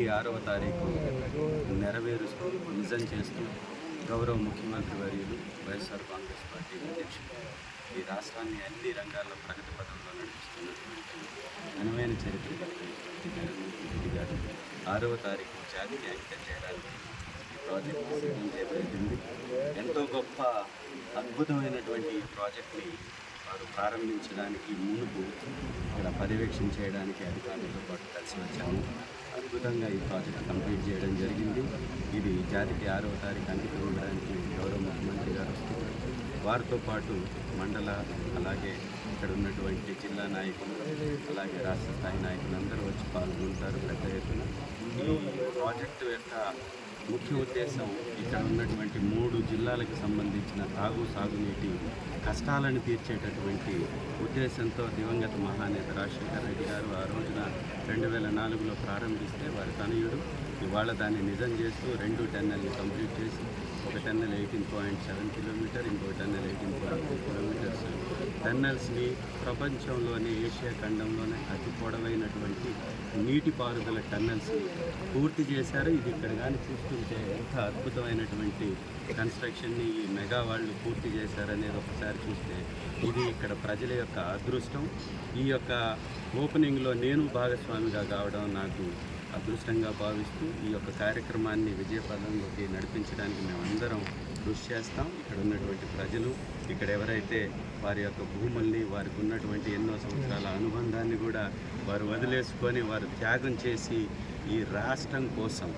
ఈ ఆరవ తారీఖు నెరవేరుస్తూ నిజం చేస్తూ గౌరవ ముఖ్యమంత్రి వర్యులు వైఎస్ఆర్ కాంగ్రెస్ పార్టీ అధ్యక్షులు ఈ రాష్ట్రాన్ని అన్ని రంగాల్లో ప్రగతి పథంలో నడిపిస్తున్నటువంటి ఘనమైన చరిత్ర కలిగినటువంటి జగన్మోహన్ రెడ్డి గారు ఆరవ తారీఖు జాతికి అంకితం చేయడానికి ఈ ప్రాజెక్ట్ సిద్ధం చేయబడింది ఎంతో గొప్ప అద్భుతమైనటువంటి ఈ ప్రాజెక్ట్ని వారు ప్రారంభించడానికి మునుపు ఇక్కడ పర్యవేక్షణ చేయడానికి అధికారులతో పాటు కలిసి వచ్చాము. అద్భుతంగా ఈ ప్రాజెక్ట్ కంప్లీట్ చేయడం జరిగింది. ఇది జాతికి ఆరవ తారీఖు అంకితం ఇవ్వడానికి గౌరవ ముఖ్యమంత్రి గారు వస్తున్నారు. వారితో పాటు మండల అలాగే ఇక్కడ ఉన్నటువంటి జిల్లా నాయకులు అలాగే రాష్ట్ర స్థాయి నాయకులు అందరూ వచ్చి పాల్గొంటారు పెద్ద ఎత్తున. ఈ ప్రాజెక్టు యొక్క ముఖ్య ఉద్దేశం ఇక్కడ ఉన్నటువంటి మూడు జిల్లాలకు సంబంధించిన తాగు సాగునీటి కష్టాలను తీర్చేటటువంటి ఉద్దేశంతో దివంగత మహానేత రాజశేఖర్ గారు ఆ రోజున రెండు వేల నాలుగులో ప్రారంభిస్తే వారి తనయుడు ఇవాళ దాన్ని నిజం చేస్తూ రెండు టెన్నెల్ని కంప్లీట్ చేసి ఒక tunnel eighteen point seven kilometre ఇంకో tunnel eighteen point two kilometres. టెన్నెల్స్ని ప్రపంచంలోనే ఏషియా ఖండంలోనే అతి పొడవైనటువంటి నీటిపారుదల టన్నెల్స్ని పూర్తి చేశారు. ఇది ఇక్కడ కానీ చూస్తుంటే ఎంత అద్భుతమైనటువంటి కన్స్ట్రక్షన్ని ఈ మెగా వాళ్ళు పూర్తి చేశారనేది ఒకసారి చూస్తే ఇది ఇక్కడ ప్రజల యొక్క అదృష్టం. ఈ యొక్క ఓపెనింగ్లో నేను భాగస్వామిగా కావడం నాకు అదృష్టంగా భావిస్తూ ఈ యొక్క కార్యక్రమాన్ని విజయపదంలోకి నడిపించడానికి మేమందరం కృషి చేస్తాం. ఇక్కడ ఉన్నటువంటి ప్రజలు ఇక్కడ ఎవరైతే వారి యొక్క భూముల్ని వారికి ఉన్నటువంటి ఎన్నో సంవత్సరాల అనుబంధాన్ని కూడా వారు వదిలేసుకొని వారు త్యాగం చేసి ఈ రాష్ట్రం కోసం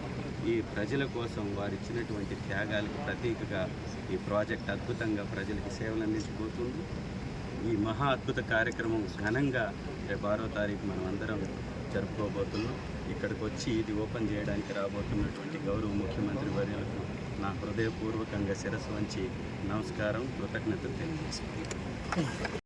ఈ ప్రజల కోసం వారు ఇచ్చినటువంటి త్యాగాలకు ప్రతీకగా ఈ ప్రాజెక్ట్ అద్భుతంగా ప్రజలకు సేవలు అందించబోతుంది. ఈ మహా అద్భుత కార్యక్రమం ఘనంగా రేపు ఆరో తారీఖు మనం అందరం జరుపుకోబోతున్నాం. ఇక్కడికి వచ్చి ఇది ఓపెన్ చేయడానికి రాబోతున్నటువంటి గౌరవ ముఖ్యమంత్రి వర్యులకు నా హృదయపూర్వకంగా శిరస్సు వంచి నమస్కారం కృతజ్ఞతలు తెలియజేసుకుంటాను